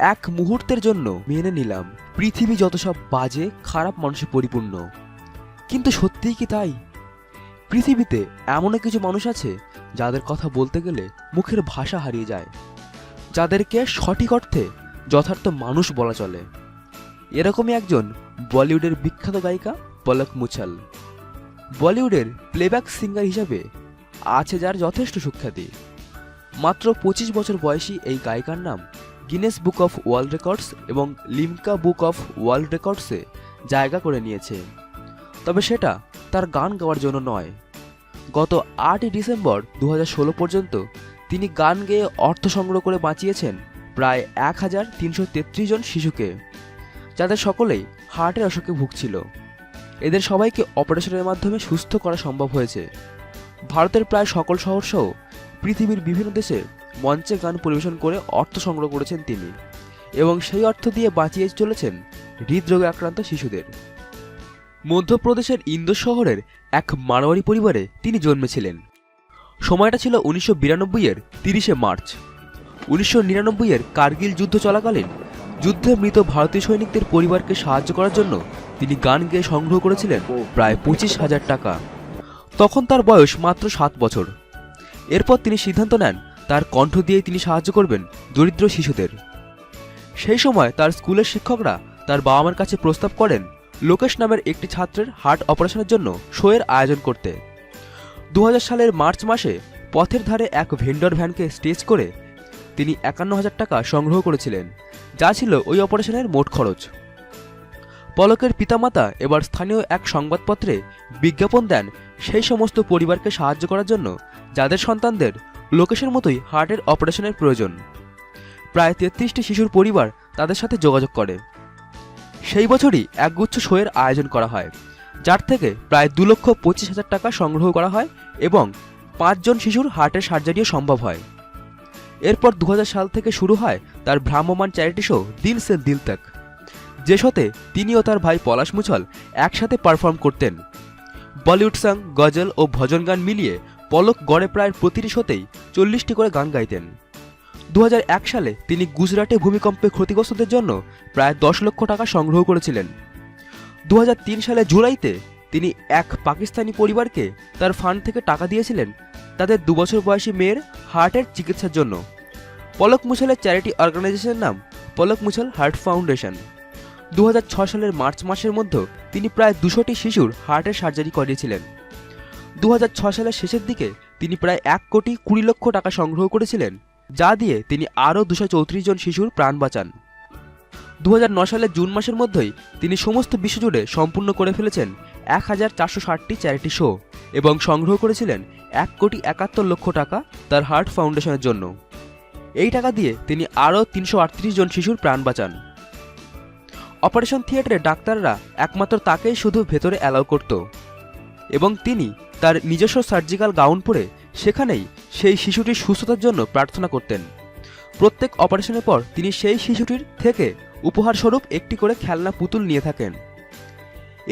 এক মুহূর্তের জন্য মেনে নিলাম, পৃথিবী যত সব বাজে, খারাপ মানুষে পরিপূর্ণ। কিন্তু সত্যিই কি তাই? পৃথিবীতে এমনও কিছু মানুষ আছে যাদের কথা বলতে গেলে মুখের ভাষা হারিয়ে যায়, যাদেরকে সঠিক অর্থে যথার্থ মানুষ বলা চলে। এরকমই একজন বলিউডের বিখ্যাত গায়িকা পলক মুছাল। বলিউডের প্লেব্যাক সিঙ্গার হিসাবে আছে যার যথেষ্ট সুখ্যাতি। মাত্র পঁচিশ বছর বয়সী এই গায়িকার নাম Guinness book of world records এবং লিমকা বুক অফ ওয়ার্ল্ড রেকর্ডসে জায়গা করে নিয়েছে। তবে সেটা তার গান গাওয়ার জন্য নয়। গত আটই ডিসেম্বর দু হাজার ষোলো পর্যন্ত তিনি গান গেয়ে অর্থ সংগ্রহ করে বাঁচিয়েছেন প্রায় এক হাজার তিনশো তেত্রিশ জন শিশুকে, যাদের সকলেই হার্টের অসুখে ভুগছিল। এদের সবাইকে অপারেশনের মাধ্যমে সুস্থ করা সম্ভব হয়েছে। ভারতের প্রায় সকল শহর সহ পৃথিবীর বিভিন্ন দেশে মঞ্চে গান পরিবেশন করে অর্থ সংগ্রহ করেছেন তিনি এবং সেই অর্থ দিয়ে বাঁচিয়ে চলেছেন হৃদরোগে আক্রান্ত শিশুদের। মধ্যপ্রদেশের ইন্দোর শহরের এক মারোয়ারি পরিবারে তিনি জন্মেছিলেন। সময়টা ছিল উনিশশো বিরানব্বই এর তিরিশে মার্চ। উনিশশো নিরানব্বই এর কার্গিল যুদ্ধ চলাকালীন যুদ্ধে মৃত ভারতীয় সৈনিকদের পরিবারকে সাহায্য করার জন্য তিনি গান গেয়ে সংগ্রহ করেছিলেন প্রায় পঁচিশ হাজার টাকা। তখন তার বয়স মাত্র সাত বছর। এরপর তিনি সিদ্ধান্ত নেন তার কণ্ঠ দিয়ে তিনি সাহায্য করবেন দরিদ্র শিশুদের। সেই সময় তার স্কুলের শিক্ষকরা তার বাবা মার কাছে প্রস্তাব করেন লোকেশ নামের একটি ছাত্রের হার্ট অপারেশনের জন্য শোয়ের আয়োজন করতে। দু হাজার সালের মার্চ মাসে পথের ধারে এক ভেন্ডর ভ্যানকে স্টেজ করে তিনি একান্ন হাজার টাকা সংগ্রহ করেছিলেন, যা ছিল ওই অপারেশনের মোট খরচ। পলকের পিতামাতা এবার স্থানীয় এক সংবাদপত্রে বিজ্ঞাপন দেন সেই সমস্ত পরিবারকে সাহায্য করার জন্য, যাদের সন্তানদের লোকেশের মতোই হার্টের অপারেশনের প্রয়োজন। প্রায় তেত্রিশটি শিশুর পরিবার তাদের সাথে যোগাযোগ করে। সেই বছরই একগুচ্ছ শোয়ের আয়োজন করা হয়, যার থেকে প্রায় দু লক্ষ পঁচিশ হাজার টাকা সংগ্রহ করা হয় এবং পাঁচজন শিশুর হার্টের সার্জারিও সম্ভব হয়। এরপর দু হাজার সাল থেকে শুরু হয় তার ভ্রাম্যমান চ্যারিটি শো দিল সে দিল তক। যে শোতে তিনি ও তার ভাই পলাশ মুছল একসাথে পারফর্ম করতেন। বলিউড সং গজল ও ভজন গান মিলিয়ে পলক গড়ে প্রায় প্রতিটি শোতেই চল্লিশটি করে গান গাইতেন। দু হাজার এক সালে তিনি গুজরাটে ভূমিকম্পে ক্ষতিগ্রস্তদের জন্য প্রায় দশ লক্ষ টাকা সংগ্রহ করেছিলেন। দু হাজার তিন সালে জুলাইতে তিনি এক পাকিস্তানি পরিবারকে তার ফান্ড থেকে টাকা দিয়েছিলেন তাদের দুবছর বয়সী মেয়ের হার্টের চিকিৎসার জন্য। পলক মুছলের চ্যারিটি অর্গানাইজেশনের নাম পলক মুছল হার্ট ফাউন্ডেশন। দু সালের মার্চ মাসের মধ্যে তিনি প্রায় দুশোটি শিশুর হার্টের সার্জারি করিয়েছিলেন। দু সালের শেষের দিকে তিনি প্রায় এক কোটি কুড়ি লক্ষ টাকা সংগ্রহ করেছিলেন, যা দিয়ে তিনি আরও দুশো চৌত্রিশ জন শিশুর প্রাণ বাঁচান। দু সালের জুন মাসের মধ্যেই তিনি সমস্ত বিশ্বজুড়ে সম্পূর্ণ করে ফেলেছেন এক হাজার চারশো ষাটটি চ্যারিটি শো এবং সংগ্রহ করেছিলেন এক কোটি একাত্তর লক্ষ টাকা তার হার্ট ফাউন্ডেশনের জন্য। এই টাকা দিয়ে তিনি আরও তিনশো আটত্রিশ জন শিশুর প্রাণ বাঁচান। অপারেশন থিয়েটারে ডাক্তাররা একমাত্র তাকেই শুধু ভেতরে অ্যালাউ করত এবং তিনি তার নিজস্ব সার্জিক্যাল গাউন পরে সেখানেই সেই শিশুটির সুস্থতার জন্য প্রার্থনা করতেন। প্রত্যেক অপারেশনের পর তিনি সেই শিশুটির থেকে উপহারস্বরূপ একটি করে খেলনা পুতুল নিয়ে থাকেন।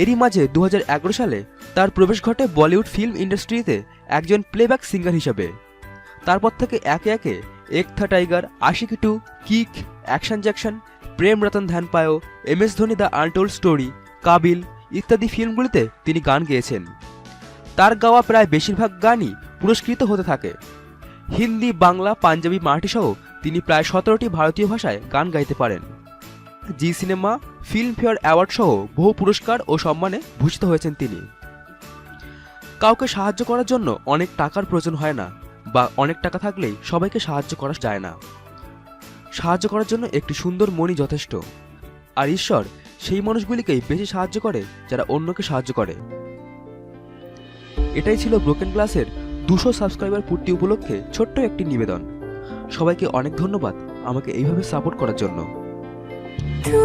এরই মাঝে দু হাজার এগারো সালে তার প্রবেশ ঘটে বলিউড ফিল্ম ইন্ডাস্ট্রিতে একজন প্লেব্যাক সিঙ্গার হিসাবে। তারপর থেকে একে একে একথা Tiger, Aashiqui two, Kick, Action Jackson Prem Ratan Dhan Payo M S Dhoni the untold story, Kaabil ইত্যাদি ফিল্মগুলিতে তিনি গান গেয়েছেন। তার গাওয়া প্রায় বেশিরভাগ গানই পুরস্কৃত হতে থাকে। হিন্দি, বাংলা, পাঞ্জাবি, মারাঠি সহ তিনি প্রায় সতেরোটি ভারতীয় ভাষায় গান গাইতে পারেন। জি সিনেমা, ফিল্মফেয়ার অ্যাওয়ার্ড সহ বহু পুরস্কার ও সম্মানে ভূষিত হয়েছেন তিনি। কাউকে সাহায্য করার জন্য অনেক টাকার প্রয়োজন হয় না বা অনেক টাকা থাকলেই সবাইকে সাহায্য করা যায় না। সাহায্য করার জন্য একটি সুন্দর মনই যথেষ্ট। আর ঈশ্বর সেই মানুষগুলিকেই বেশি সাহায্য করে যারা অন্যকে সাহায্য করে। এটাই ছিল ব্রোকেন ক্লাসের দুশো সাবস্ক্রাইবার পূর্তি উপলক্ষে ছোট্ট একটি নিবেদন সবাইকে অনেক ধন্যবাদ আমাকে এইভাবে সাপোর্ট করার জন্য तू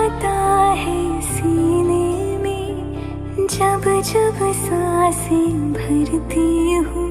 आता है सीने में जब जब सांसें भरती हूँ